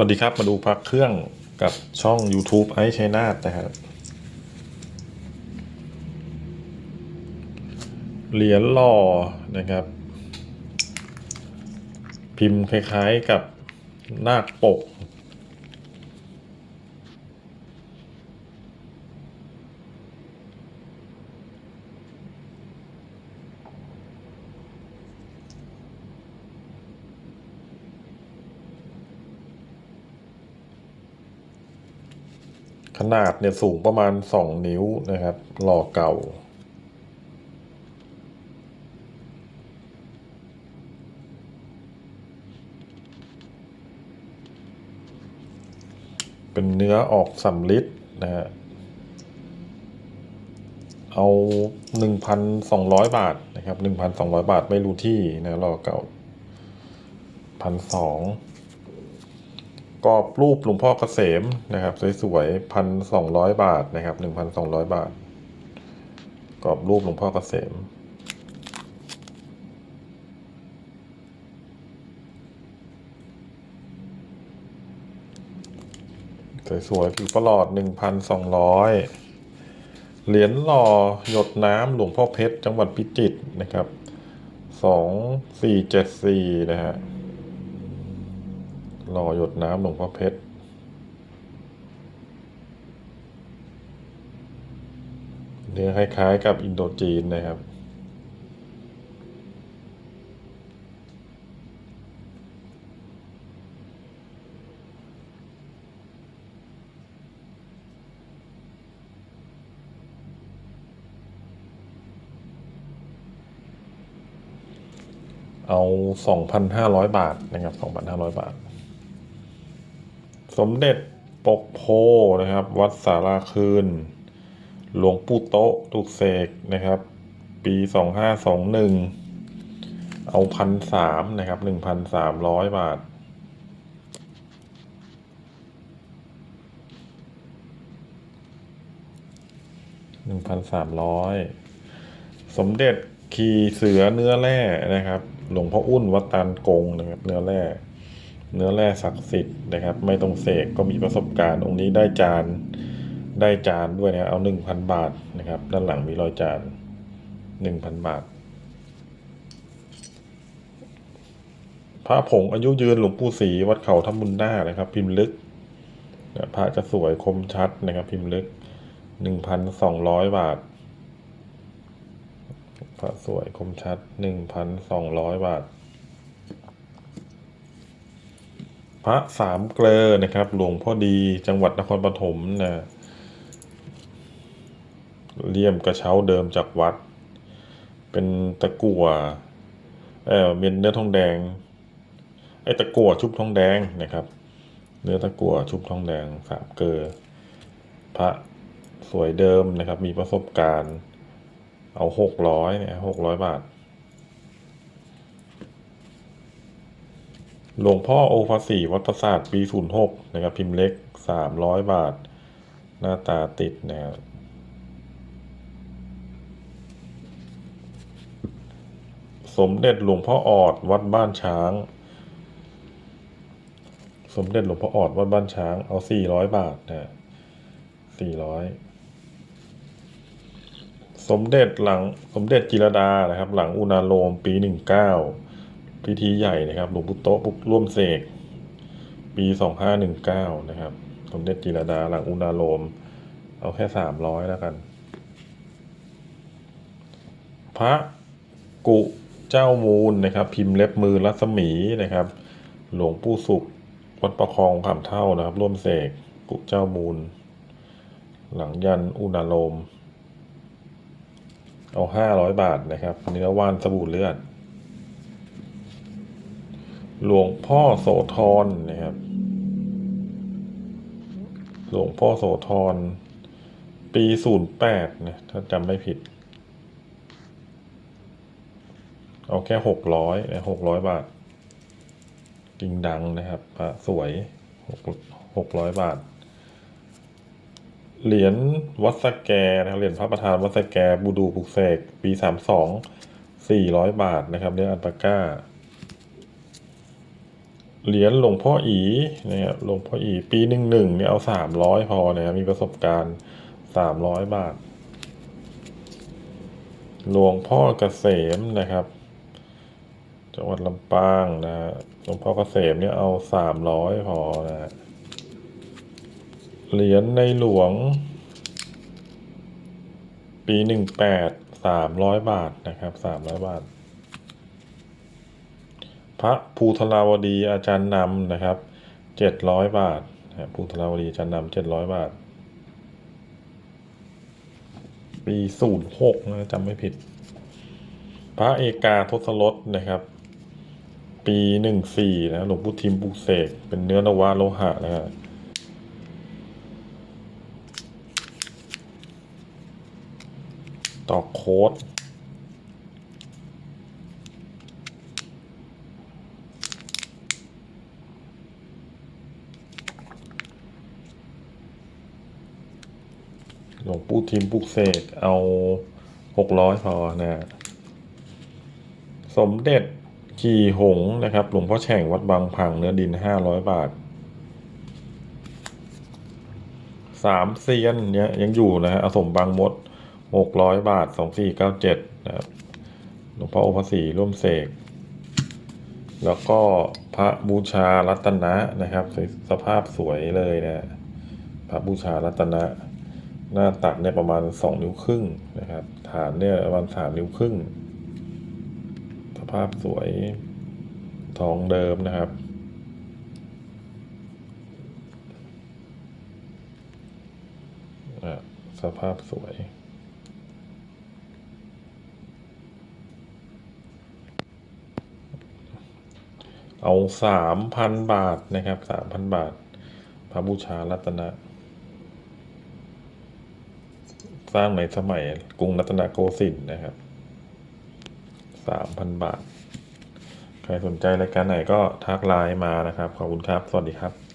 วัสดีครับ มาดูพักเครื่องกับช่อง YouTube ไอชัยนาทนะครับเหรียญหล่อนะครับ พิมพ์คล้ายๆกับนาคปก ขนาดเนี่ยสูงประมาณสองนิ้วนะครับ หล่อเก่า เป็นเนื้อออกสำลิดนะฮะ เอาหนึ่งพันสองร้อยบาทนะครับหนึ่งพันสองร้อยบาทไม่รู้ที่นะหล่อเก่าพันสอง กรอบรูปหลวงพ่อเกษมนะครับ สวยๆพันสองร้อยบาทนะครับหนึ่งพันสองร้อยบาท กรอบรูปหลวงพ่อเกษมสวยๆผิวประหลอดหนึ่งพันสองร้อยเหรียญหล่อหยดน้ำหลวงพ่อเพชร จังหวัดพิจิตรนะครับสองสี่เจ็ดสี่นะฮะ หล่อหยดน้ำหลวงพ่อเพชร เนื้อคล้ายๆกับอินโดจีนนะครับ เอาสองพันห้าร้อยบาทนะครับสองพันห้าร้อยบาท สมเด็จปกโพนะครับ วัดสาราคืน หลวงปู่โตะตุกเสกนะครับ ปีสองห้าสองหนึ่งเอาพันสามนะครับหนึ่งพันสามร้อยบาท หนึ่งพันสามร้อยสมเด็จขี่เสือเนื้อแร่นะครับ หลวงพ่ออุ้นวัดตานกงนะครับเนื้อแร่ เนื้อแร่ศักดิ์สิทธิ์นะครับ ไม่ต้องเสกก็มีประสบการณ์องค์นี้ได้จานได้จานด้วยนะเอาหนึ่งพันบาทนะครับ ด้านหลังมีรอยจานหนึ่งพันบาท พระผงอายุยืนหลวงปู่ศรีวัดเขาทำบุญหน้านะครับ พิมพ์ลึกพระจะสวยคมชัดนะครับ พิมพ์ลึกหนึ่งพันสองร้อยบาท พระสวยคมชัดหนึ่งพันสองร้อยบาท พ ระสามเกลอนะครับ หลวงพ่อดีจังหวัดนครปฐมนะเลี่ยมกระเช้าเดิมจากวัด เป็นตะกั่วเออเป็นเนื้อทองแดงไอ้ตะกั่วชุบทองแดงนะครับ เนื้อตะกั่วชุบทองแดงสามเกลอพระสวยเดิมนะครับ มีประสบการณ์ เอาหกร้อยเนี่ยหกร้อยบาท หลวงพ่อโอภาสีวัดประสาทปีศูนย์หกนะครับ พิมพ์เล็กสามร้อยบาท หน้าตาติดนะครับสมเด็จหลวงพ่อออดวัดบ้านช้าง สมเด็จหลวงพ่อออดวัดบ้านช้าง เอาสี่ร้อยบาทนะสี่ร้อยสมเด็จหลังสมเด็จจิรดานะครับ หลังอุณาโลมปีหนึ่งเก้า พิธีใหญ่นะครับหลวงปู่โตะปุกร่วมเสก ปีสองห้าหนึ่งเก้านะครับ สมเด็จจิรดาหลังอุณาโลม เอาแค่สามร้อยแล้วกัน พระกุเจ้ามูลนะครับ พิมพ์เล็บมือรัศมีนะครับ หลวงปู่สุขวัดประคองขามเท่านะครับ ร่วมเสกกุเจ้ามูล หลังยันอุณาโลม เอาห้าร้อยบาทนะครับเนื้ว่านสบู่เลือด หลวงพ่อโสธรนะครับ หลวงพ่อโสธร ปีศูนย์แปดนะถ้าจำไม่ผิด เอาแค่หกร้อยนะหกร้อยบาทกิ่งดังนะครับพระสวยหกหกร้อยบาท เหรียญวัดสแกนะครับเหรียญพระประธานวัดสแกบูดูปุกเสกปีสามสองสี่ร้อยบาทนะครับเนื้ออัลปาก้า เหรียญหลวงพ่ออีนะครับหลวงพ่ออี ปีหนึ่งหนึ่งเนี่ยเอาสามร้อยพอนะครับมีประสบการณ์สามร้อยบาท หลวงพ่อเกษมนะครับ จังหวัดลำปางนะหลวงพ่อเกษมเนี่ยเอาสามร้อยพอนะฮะเหรียญในหลวง ปีหนึ่งแปดสามร้อยบาทนะครับสามร้อยบาท พระภูทราวดีอาจารย์นำนะครับเจ็ดร้อยบาทนะภูทราวดีอาจารย์นำเจ็ดร้อยบาท ปีศูนย์หกนะจำไม่ผิด พระเอกาทศรสนะครับ ปีหนึ่งสี่นะหลวงพุทิมปุเสกเป็นเนื้อนวะโลหะนะครับต่อโค้ด งปู่ทิมปลุกเสกเอาหกร้อยพอนะสมเด็จขี่หงนะครับ หลวงพ่อแฉ่งวัดบางพังเนื้อดินห้าร้อยบาทสามเซียนเนี่ยยังอยู่นะฮะอสมบางมดหกร้อยบาทสองสี่เก้าเจ็ดนะครับหลวงพ่อโอภาสีร่วมเสก แล้วก็พระบูชารัตนะนะครับ สภาพสวยเลยนะ พระบูชารัตนะ หน้าตักเนี่ยประมาณสองนิ้วครึ่งนะครับ ฐานเนี่ยประมาณสามนิ้วครึ่ง สภาพสวยทองเดิมนะครับ สภาพสวยเอาสามพันบาทนะครับสามพันบาท พระบูชารัตนะ สร้างในสมัยกรุงรัตนโกสินทร์นะครับสามพันบาท ใครสนใจรายการไหนก็ทักไลน์มานะครับ ขอบคุณครับ สวัสดีครับ